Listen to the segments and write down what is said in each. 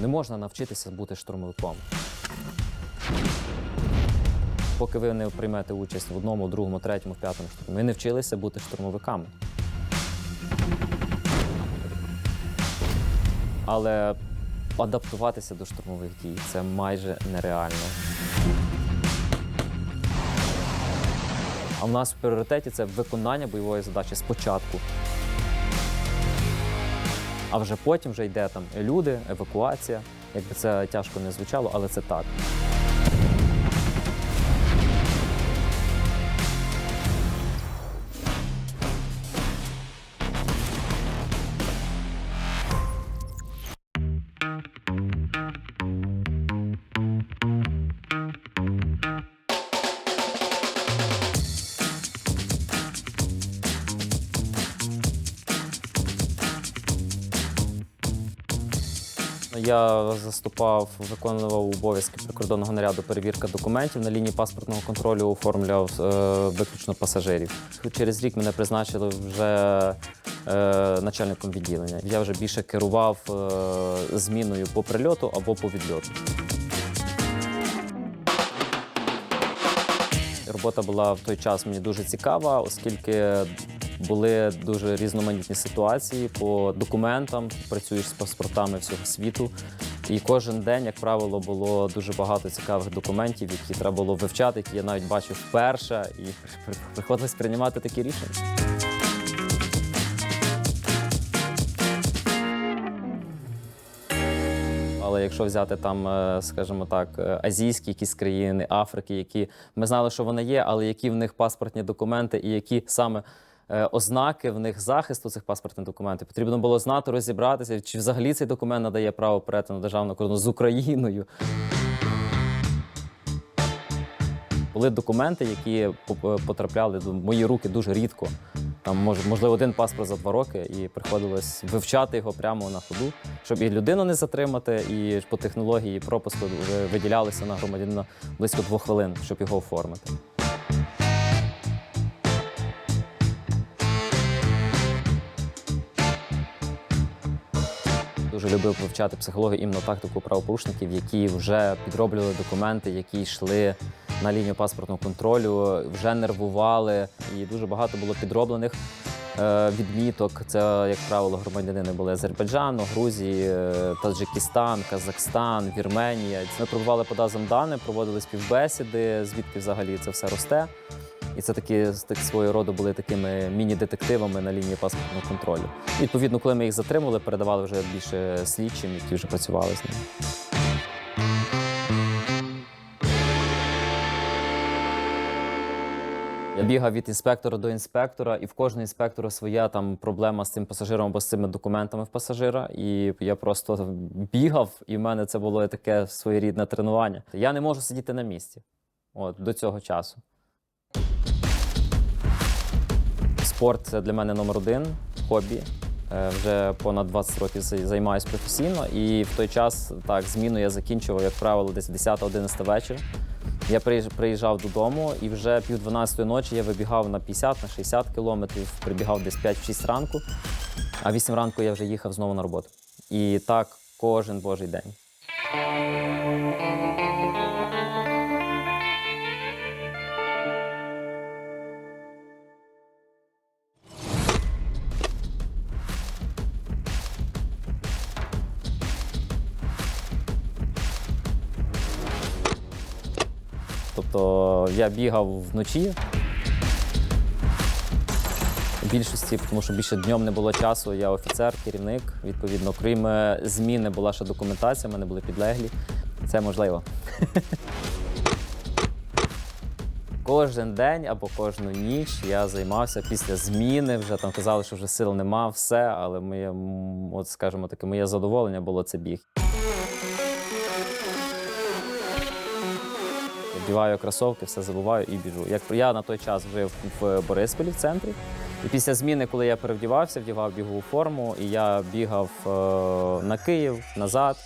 Не можна навчитися бути штурмовиком. Поки ви не приймете участь в одному, другому, третьому, п'ятому штурмі, ви не вчилися бути штурмовиками. Але адаптуватися до штурмових дій це майже нереально. А в нас в пріоритеті це виконання бойової задачі спочатку. А вже потім вже йде там люди, евакуація. Якби це тяжко не звучало, але це так. Я заступав, виконував обов'язки прикордонного наряду перевірка документів на лінії паспортного контролю, оформляв е, виключно пасажирів. Через рік мене призначили вже е, начальником відділення. Я вже більше керував е, зміною по прильоту або по відльоту. Робота була в той час мені дуже цікава, оскільки були дуже різноманітні ситуації по документам, працюєш з паспортами всього світу. І кожен день, як правило, було дуже багато цікавих документів, які треба було вивчати, які я навіть бачив вперше, і приходилось приймати такі рішення. Але якщо взяти там, е, скажімо так, е, азійські якісь країни, Африки, які ми знали, що вони є, але які в них паспортні документи, і які саме ознаки в них захисту цих паспортних документів, потрібно було знати, розібратися, чи взагалі цей документ надає право перетину державного кордону з Україною. Були документи, які поп- потрапляли до мої руки дуже рідко. Там мож- можливо один паспорт за два роки, і приходилось вивчати його прямо на ходу, щоб і людину не затримати, і по технології пропуску виділялися на громадянина близько двох хвилин, щоб його оформити. Дуже любив вивчати психологію іменно тактику правопорушників, які вже підроблювали документи, які йшли на лінію паспортного контролю, вже нервували, і дуже багато було підроблених е, відміток. Це, як правило, громадянини були Азербайджану, Грузії, е, Таджикистан, Казахстан, Вірменія. Ми пробували по даних, проводили співбесіди, звідки взагалі це все росте. І це такі так, свого роду були такими міні-детективами на лінії паспортного контролю. Відповідно, коли ми їх затримували, передавали вже більше слідчим, які вже працювали з ними. Я бігав від інспектора до інспектора, і в кожного інспектора своя там проблема з цим пасажиром або з цими документами в пасажира. І я просто бігав, і в мене це було таке своєрідне тренування. Я не можу сидіти на місці от, до цього часу. Спорт це для мене номер один хобі. Е, Вже понад 20 років займаюся професійно, і в той час так зміну я закінчував, як правило, десь 10-11 вечора. Я приїжджав додому, і вже пів 12 ночі я вибігав на 50 на 60 кілометрів, прибігав десь 5-6 ранку, а 8 ранку я вже їхав знову на роботу. І так кожен божий день. Я бігав вночі. В більшості, тому що більше днем не було часу. Я офіцер, керівник. Відповідно, крім е, зміни, була ще документація, в мене були підлеглі. Це можливо. Кожен день або кожну ніч я займався після зміни. Вже там казали, що вже сил нема, все, але моє, от скажімо таке, моє задоволення було це біг. Вдіваю кросовки, все забуваю і біжу. Як я на той час жив в Борисполі в центрі. І після зміни, коли я перевдівався, вдівав бігову форму, і я бігав е, на Київ, назад,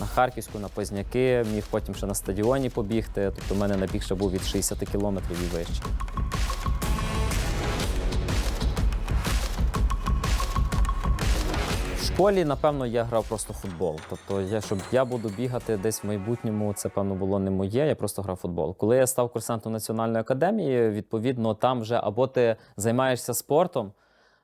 на Харківську, на Позняки, міг потім ще на стадіоні побігти. Тобто в мене набіг ще був від 60 кілометрів і вище. В школі, напевно, я грав просто футбол. Тобто, я, щоб я буду бігати десь в майбутньому, це певно було не моє. Я просто грав футбол. Коли я став курсантом національної академії, відповідно, там вже або ти займаєшся спортом,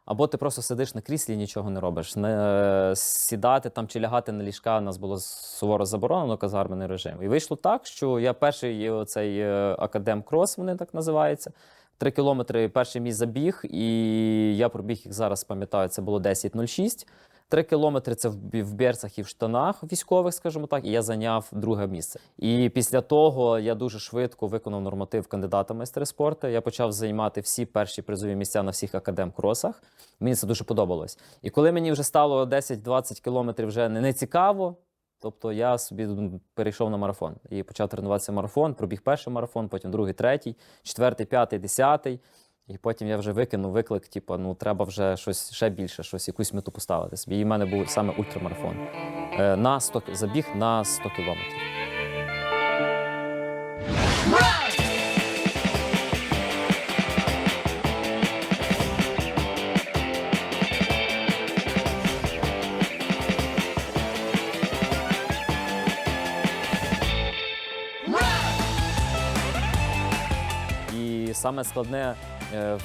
або ти просто сидиш на кріслі і нічого не робиш. Не е, сідати там чи лягати на ліжка у нас було суворо заборонено казармений режим. І вийшло так, що я перший цей академ крос, вони так називаються. Три кілометри перший мій забіг, і я пробіг їх зараз, пам'ятаю, це було 10.06. Три кілометри це в берцах і в штанах військових, скажімо так, і я зайняв друге місце. І після того я дуже швидко виконав норматив кандидата майстри спорту. Я почав займати всі перші призові місця на всіх академ-кросах. Мені це дуже подобалось. І коли мені вже стало 10-20 кілометрів вже не цікаво, тобто я собі перейшов на марафон і почав тренуватися марафон, пробіг перший марафон, потім другий, третій, четвертий, п'ятий, десятий. І потім я вже викинув виклик, типу, ну треба вже щось ще більше, щось, якусь мету поставити собі. І в мене був саме ультрамарафон. Е, на 100, забіг на 100 кілометрів. І саме складне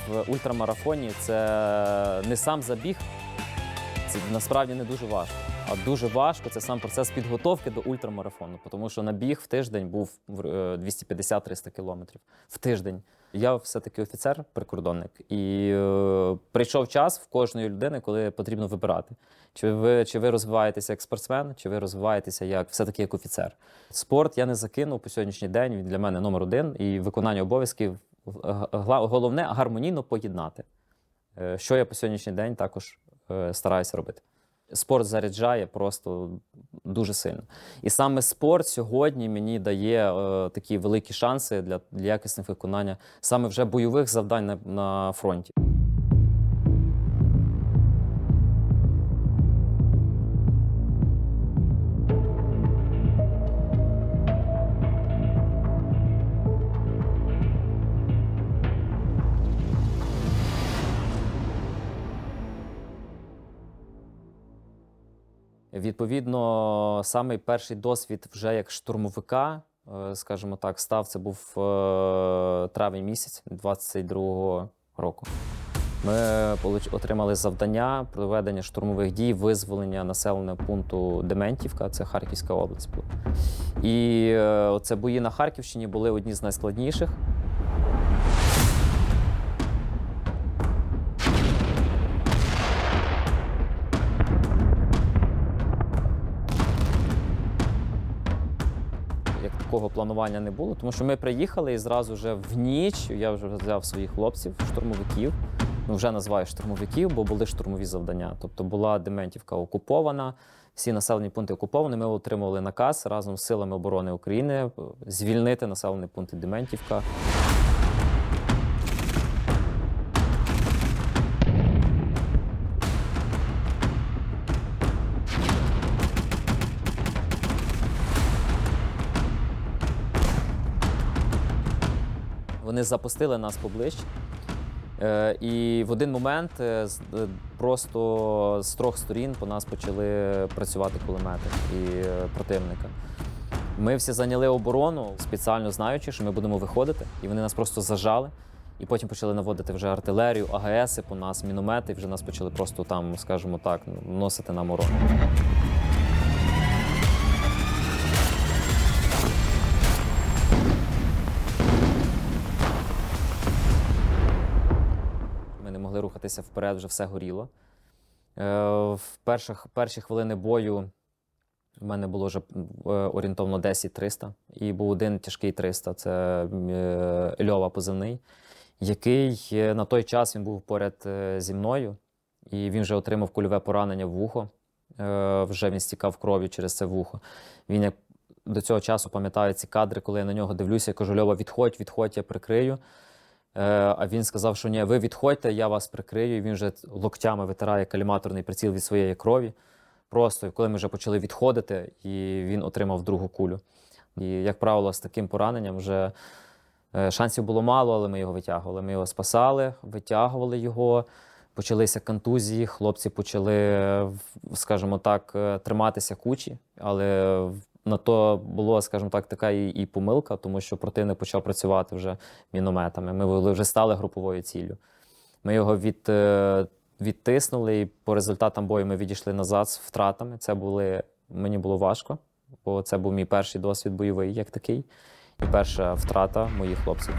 в ультрамарафоні це не сам забіг, це насправді не дуже важко. А дуже важко це сам процес підготовки до ультрамарафону, тому що набіг в тиждень був е, 250-300 кілометрів в тиждень. Я все-таки офіцер, прикордонник, і е, прийшов час в кожної людини, коли потрібно вибирати. Чи ви, чи ви розвиваєтеся як спортсмен, чи ви розвиваєтеся як все-таки як офіцер. Спорт я не закинув по сьогоднішній день. Він для мене номер один, і виконання обов'язків головне гармонійно поєднати. Е, Що я по сьогоднішній день також е, стараюся робити. Спорт заряджає просто дуже сильно. І саме спорт сьогодні мені дає е, такі великі шанси для, для якісних виконання саме вже бойових завдань на, на фронті. Відповідно, самий перший досвід вже як штурмовика, е, скажімо так, став це був е, травень місяць 22-го року. Ми отримали завдання проведення штурмових дій, визволення населеного пункту Дементівка, це Харківська область. І е, це бої на Харківщині були одні з найскладніших. Планування не було, тому що ми приїхали і зразу вже в ніч я вже взяв своїх хлопців, штурмовиків. Ну, вже називаю штурмовиків, бо були штурмові завдання. Тобто була Дементівка окупована, всі населені пункти окуповані. Ми отримували наказ разом з силами оборони України е, звільнити населені пункти Дементівка. Вони запустили нас поближче. Е, і в один момент е, е, просто з трьох сторін по нас почали працювати кулемети і противника. Ми всі зайняли оборону, спеціально знаючи, що ми будемо виходити, і вони нас просто зажали. І потім почали наводити вже артилерію, АГСи по нас, міномети, і вже нас почали просто там, скажімо так, носити на мороз. Могли рухатися вперед, вже все горіло. Е, В перших, перші хвилини бою в мене було вже е, орієнтовно 10-300, і був один тяжкий 300 це е, Льова позивний, який на той час він був поряд зі мною, і він вже отримав кульове поранення в вухо. Вже він стікав кров'ю через це вухо. Він як до цього часу пам'ятаю ці кадри, коли я на нього дивлюся, я кажу: Льова, відходь, відходь, я прикрию. Е, А він сказав, що ні, ви відходьте, я вас прикрию. І він вже локтями витирає каліматорний приціл від своєї крові. Просто коли ми вже почали відходити, і він отримав другу кулю. І, як правило, з таким пораненням вже е, шансів було мало, але ми його витягували. Ми його спасали, витягували його. Почалися контузії, хлопці почали, скажімо так, е, триматися кучі, але на то була, скажімо так, така і, і помилка, тому що противник почав працювати вже мінометами. Ми вже стали груповою ціллю. Ми його від, е, відтиснули, і по результатам бою ми відійшли назад з втратами. Це були, мені було важко, бо це був мій перший досвід бойовий як такий, і перша втрата моїх хлопців.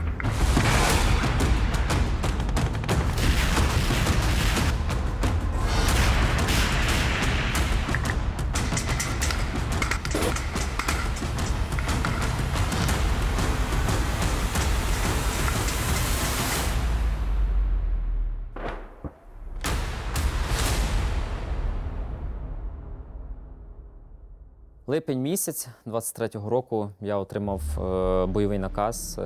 Липень місяць 23-го року я отримав е, бойовий наказ е,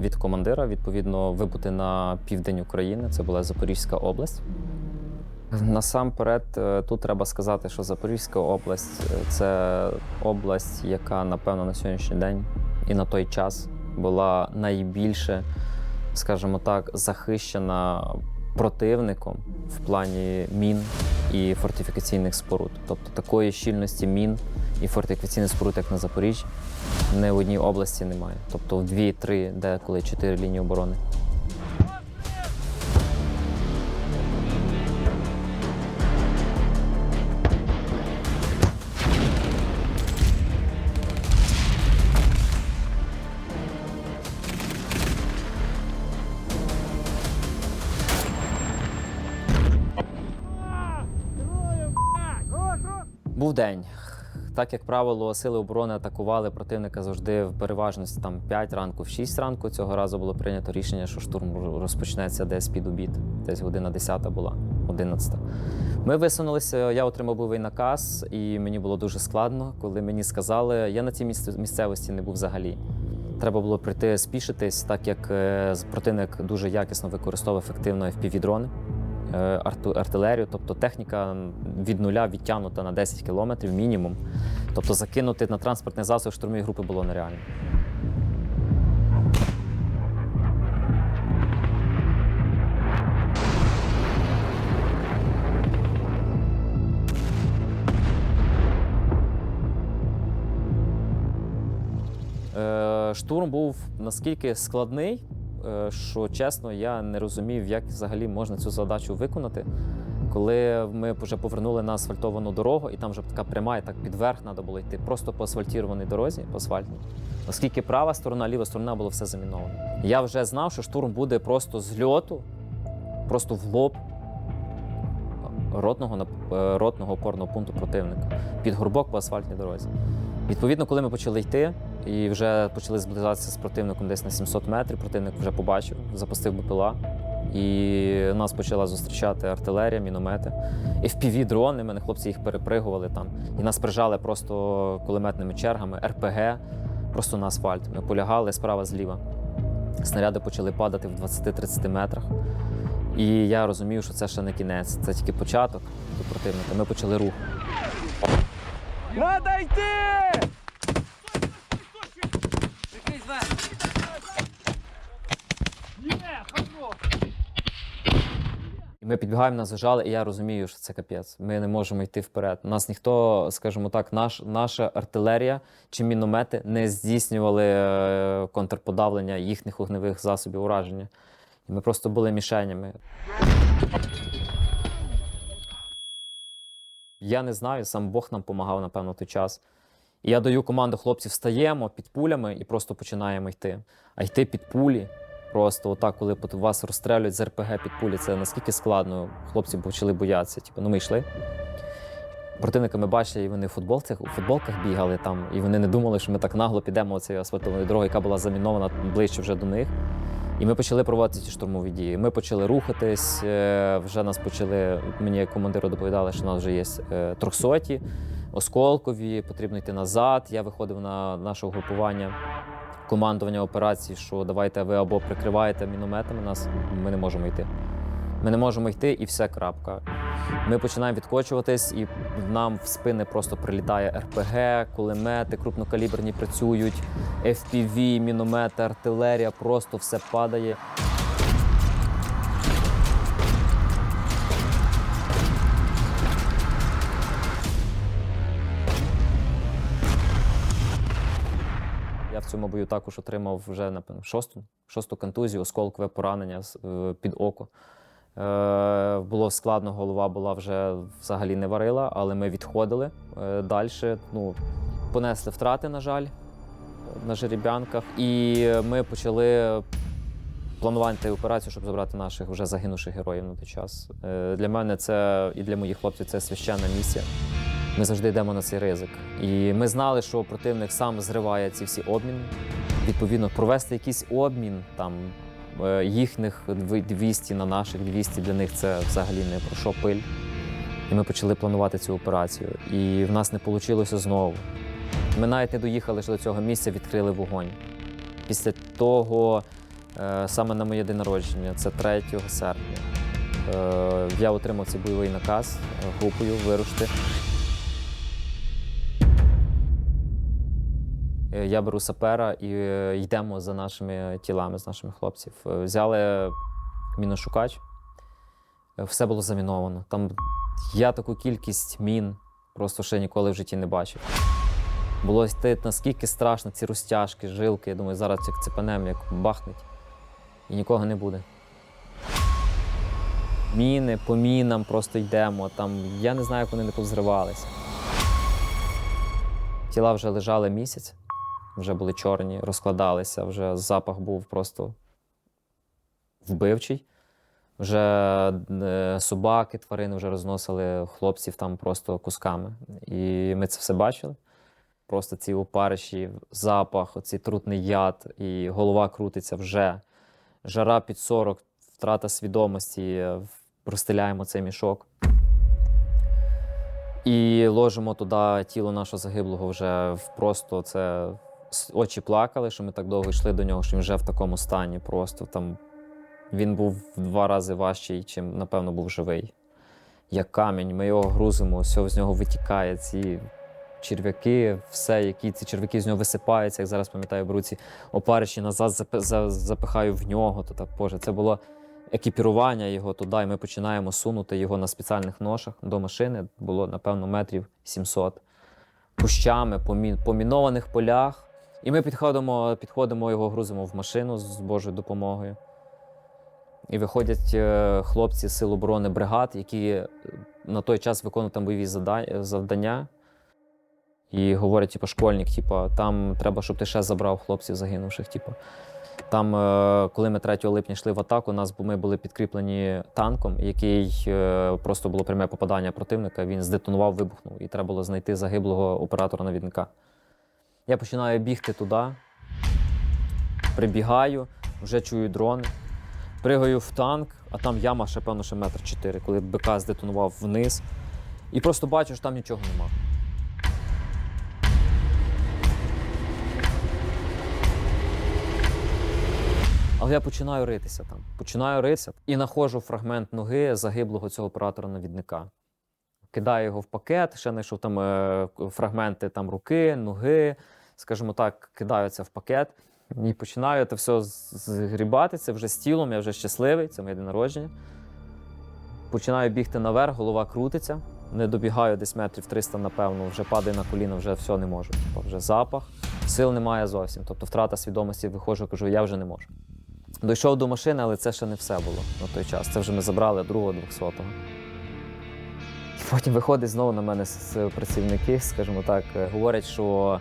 від командира, відповідно, вибути на південь України. Це була Запорізька область. Насамперед, е, тут треба сказати, що Запорізька область це область, яка, напевно, на сьогоднішній день і на той час була найбільше, скажімо так, захищена противником в плані мін і фортифікаційних споруд. Тобто такої щільності мін і фортифікаційних споруд, як на Запоріжжі, не в одній області немає. Тобто в дві, три, деколи чотири лінії оборони. Був день. Так як правило, сили оборони атакували противника завжди в переважності там 5 ранку, в 6 ранку. Цього разу було прийнято рішення, що штурм розпочнеться десь під обід. Десь година 10 була, 11. Ми висунулися, я отримав бойовий наказ, і мені було дуже складно, коли мені сказали, я на цій місцевості не був взагалі. Треба було прийти спішитись, так як е, противник дуже якісно використовував ефективно FPV-дрони, е, арту- артилерію, тобто техніка від нуля відтягнута на 10 кілометрів мінімум. Тобто закинути на транспортний засіб штурмової групи було нереально. Е, Штурм був наскільки складний, е, що чесно, я не розумів, як взагалі можна цю задачу виконати. Коли ми вже повернули на асфальтовану дорогу, і там вже така пряма, і так підверх треба було йти просто по асфальтірованій дорозі, по асфальтній. Оскільки права сторона, ліва сторона було все заміновано. Я вже знав, що штурм буде просто з льоту, просто в лоб ротного, е, ротного опорного пункту противника під горбок по асфальтній дорозі. Відповідно, коли ми почали йти і вже почали зближатися з противником десь на 700 метрів, противник вже побачив, запустив БПЛА. І нас почала зустрічати артилерія, міномети. fpv дрони мене хлопці їх перепригували там. І нас прижали просто кулеметними чергами, РПГ, просто на асфальт. Ми полягали справа зліва. Снаряди почали падати в 20-30 метрах. І я розумів, що це ще не кінець, це тільки початок до противника. Ми почали рух. Надо йти! І ми підбігаємо, нас зажали, і я розумію, що це капець. Ми не можемо йти вперед. Нас ніхто, скажімо так, наш, наша артилерія чи міномети не здійснювали е, контрподавлення їхніх вогневих засобів ураження. І ми просто були мішенями. Я не знаю, сам Бог нам допомагав, напевно, той час. І я даю команду хлопців, встаємо під пулями і просто починаємо йти. А йти під пулі, просто отак, коли вас розстрелюють з РПГ під пулі, це наскільки складно. Хлопці почали боятися. Типу, ну ми йшли. Противника ми бачили, і вони в футболках, у футболках бігали там, і вони не думали, що ми так нагло підемо цією асфальтованою дорогою, яка була замінована ближче вже до них. І ми почали проводити ці штурмові дії. Ми почали рухатись. е, Вже нас почали. Мені командири доповідали, що у нас вже є е, трьохсоті, осколкові, потрібно йти назад. Я виходив на наше угрупування командування операції, що давайте ви або прикриваєте мінометами нас, ми не можемо йти. Ми не можемо йти, і все крапка. Ми починаємо відкочуватись, і нам в спини просто прилітає РПГ, кулемети крупнокаліберні працюють, FPV, міномети, артилерія, просто все падає. Цьому бою також отримав вже напевно шосту, шосту контузію, осколкове поранення е, під око. Е, було складно, голова була вже взагалі не варила, але ми відходили е, далі. Ну, понесли втрати, на жаль, на жереб'янках. І ми почали планувати операцію, щоб забрати наших вже загинувших героїв на той час. Для мене це і для моїх хлопців це священна місія. Ми завжди йдемо на цей ризик. І ми знали, що противник сам зриває ці всі обміни. Відповідно, провести якийсь обмін там е, їхніх 200 на наших 200 для них це взагалі не про що пиль. І ми почали планувати цю операцію. І в нас не вийшло знову. Ми навіть не доїхали до цього місця, відкрили вогонь. Після того, е, саме на моє день народження, це 3 серпня, е, я отримав цей бойовий наказ групою вирушити. Я беру сапера і е, йдемо за нашими тілами, з нашими хлопців. Е, Взяли міношукач, Е, все було заміновано. Там я таку кількість мін просто ще ніколи в житті не бачив. Було йти наскільки страшно, ці розтяжки, жилки. Я думаю, зараз як цепанем, як бахнуть, і нікого не буде. Міни по мінам просто йдемо. Там, я не знаю, як вони не позривалися. Тіла вже лежали місяць, вже були чорні, розкладалися, вже запах був просто вбивчий. Вже е, собаки, тварини вже розносили хлопців там просто кусками. І ми це все бачили. Просто ці опариші, запах, оцей трутний яд, і голова крутиться вже. Жара під 40, втрата свідомості, розстеляємо цей мішок. І ложимо туди тіло нашого загиблого вже просто це очі плакали, що ми так довго йшли до нього, що він вже в такому стані. Просто там він був в два рази важчий, чим, напевно, був живий. Як камінь, ми його грузимо, все з нього витікає. Ці черв'яки, все, які ці черв'яки з нього висипаються, як зараз пам'ятаю, беру ці опариші назад, запихаю в нього. То так, Боже, це було екіпірування його туди, і ми починаємо сунути його на спеціальних ношах до машини. Було, напевно, метрів 700. Кущами, по мінованих полях. І ми підходимо, підходимо його, грузимо в машину з Божою допомогою. І виходять е, хлопці з Сил оборони бригад, які е, на той час виконують там бойові завдання. І говорять, типу, школьник, типу, там треба, щоб ти ще забрав хлопців загинувших. Типу. Там, е, коли ми 3 липня йшли в атаку, нас ми були підкріплені танком, який е, просто було пряме попадання противника. Він здетонував, вибухнув, і треба було знайти загиблого оператора навідника. Я починаю бігти туди, прибігаю, вже чую дрони. Пригаю в танк, а там яма ще, певно, ще метр чотири, коли БК здетонував вниз. І просто бачу, що там нічого нема. Але я починаю ритися там. Починаю ритися і знаходжу фрагмент ноги загиблого цього оператора Кидаю його в пакет, ще знайшов там е, фрагменти там, руки, ноги, скажімо так, кидаю це в пакет. І починаю це все згрібати. Це вже з тілом, я вже щасливий, це моє день народження. Починаю бігти наверх, голова крутиться. Не добігаю десь метрів 300, напевно, вже падаю на коліна, вже все не можу. Типу, вже запах, сил немає зовсім. Тобто втрата свідомості, виходжу, кажу, я вже не можу. Дійшов до машини, але це ще не все було на той час. Це вже ми забрали другого 200-го. І потім виходить знову на мене працівники, скажімо так, е, говорять, що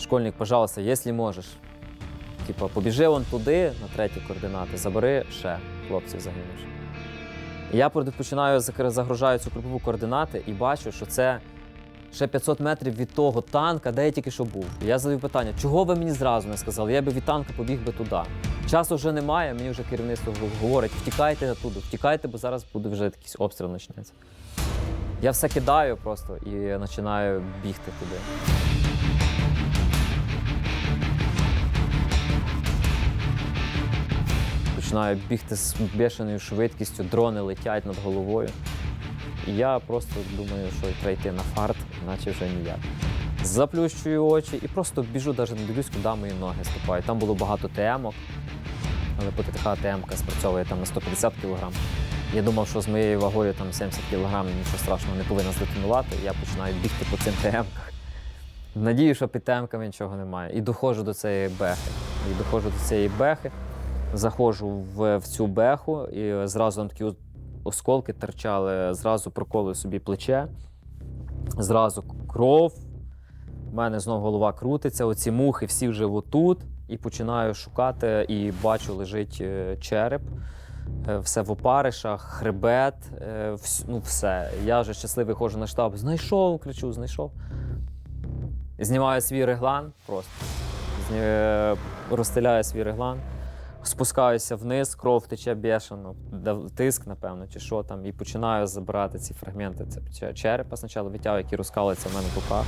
школьник, пожалуйста, якщо можеш, типу, побіжи вон туди, на треті координати, забери ще хлопців загинувших. Я починаю загружаю цю кругову координати і бачу, що це ще 500 метрів від того танка, де я тільки що був. Я задаю питання, чого ви мені зразу не сказали? Я би від танка побіг би туди. Часу вже немає, мені вже керівництво говорить, втікайте оттуда, втікайте, бо зараз буде вже якийсь обстріл почнеться. Я все кидаю просто і починаю бігти туди. Починаю бігти з бешеною швидкістю, дрони летять над головою. І я просто думаю, що треба йти на фарт, іначе вже ніяк. Заплющую очі і просто біжу, навіть не дивлюсь, куди мої ноги ступають. Там було багато темок, але ПТТХ ТМК спрацьовує там на 150 кг. Я думав, що з моєю вагою там 70 кг нічого страшного не повинно здетонувати. Я починаю бігти по цим ТМках. Надію, що під темками нічого немає. І доходжу до цієї бехи. І доходжу до цієї бехи, заходжу в, в цю беху, і зразу там такі осколки терчали, зразу проколую собі плече, зразу кров. У мене знову голова крутиться, оці мухи всі вже отут. І починаю шукати, і бачу, лежить е, череп, все в опаришах, хребет, е, ну все. Я вже щасливий ходжу на штаб. Знайшов, кричу, знайшов. Знімаю свій реглан просто. Е, Розстеляю свій реглан, спускаюся вниз, кров тече бешено, тиск, напевно, чи що там, і починаю забирати ці фрагменти. Це черепа спочатку витягую, які розкалуються в мене в руках.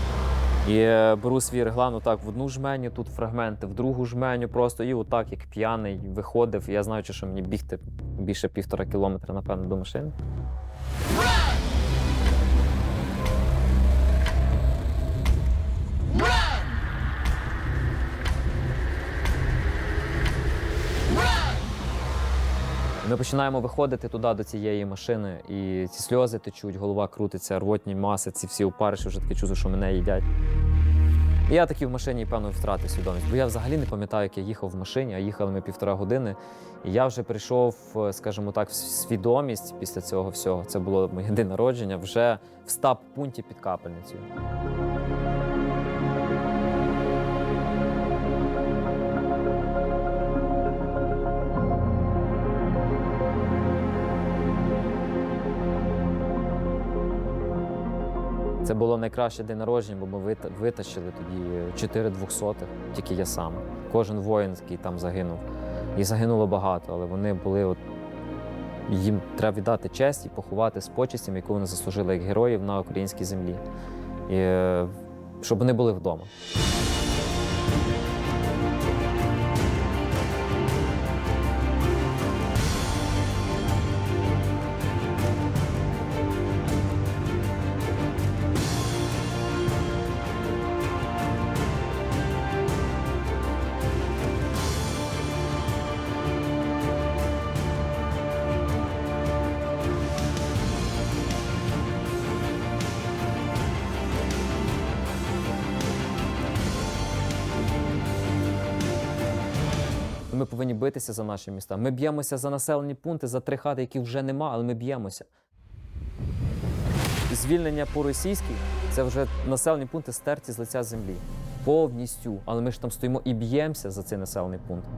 І е, беру свій реглан отак в одну жменю, тут фрагменти, в другу жменю просто, і отак, як п'яний, виходив. Я знаю, що мені бігти більше півтора кілометра, напевно, до машини. Ми починаємо виходити туди до цієї машини, і ці сльози течуть, голова крутиться, рвотні маси, ці всі опариші вже таке чувство, що мене їдять. Я такі в машині, певно, втратив свідомість, бо я взагалі не пам'ятаю, як я їхав в машині, а їхали ми півтора години. І я вже прийшов, е, скажімо так, в свідомість після цього всього. Це було моє день народження вже в стаб-пункті під капельницею. Було найкраще день народження, бо ми витащили тоді 4 двохсотих, тільки я сам. Кожен воїн, який там загинув. І загинуло багато, але вони були от. Їм треба віддати честь і поховати з почестями, яку вони заслужили як героїв на українській землі. І, е, щоб вони були вдома. Битися за наші міста. Ми б'ємося за населені пункти, за три хати, які вже нема, але ми б'ємося. Звільнення по-російськи це вже населені пункти стерті з лиця землі. Повністю. Але ми ж там стоїмо і б'ємося за цей населений пункт.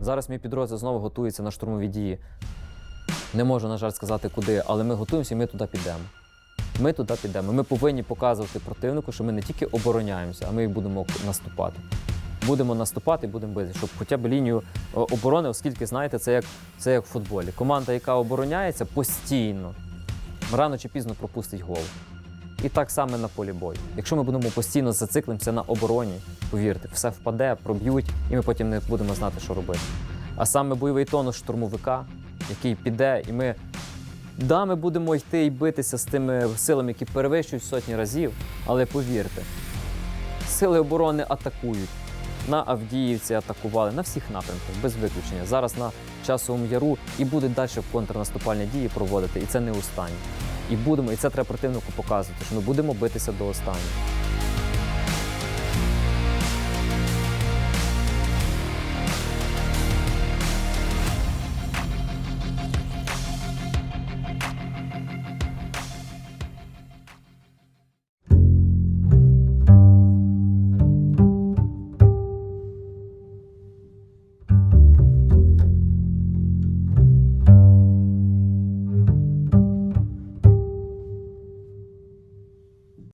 Зараз мій підрозділ знову готується на штурмові дії. Не можу, на жаль, сказати куди, але ми готуємося і ми туди підемо. Ми туди підемо. Ми повинні показувати противнику, що ми не тільки обороняємося, а ми і будемо наступати. Будемо наступати будемо бити, щоб хоча б лінію оборони, оскільки, знаєте, це як, це як в футболі. Команда, яка обороняється постійно, рано чи пізно пропустить гол. І так само на полі бою. Якщо ми будемо постійно зациклимося на обороні, повірте, все впаде, проб'ють, і ми потім не будемо знати, що робити. А саме бойовий тонус штурмовика, який піде, і ми Да, ми будемо йти і битися з тими силами, які перевищують сотні разів, але повірте, сили оборони атакують. На Авдіївці атакували на всіх напрямках, без виключення. Зараз на часовому яру і будуть далі контрнаступальні дії проводити, і це не останнє. І будемо, і це треба противнику показувати, що ми будемо битися до останнього.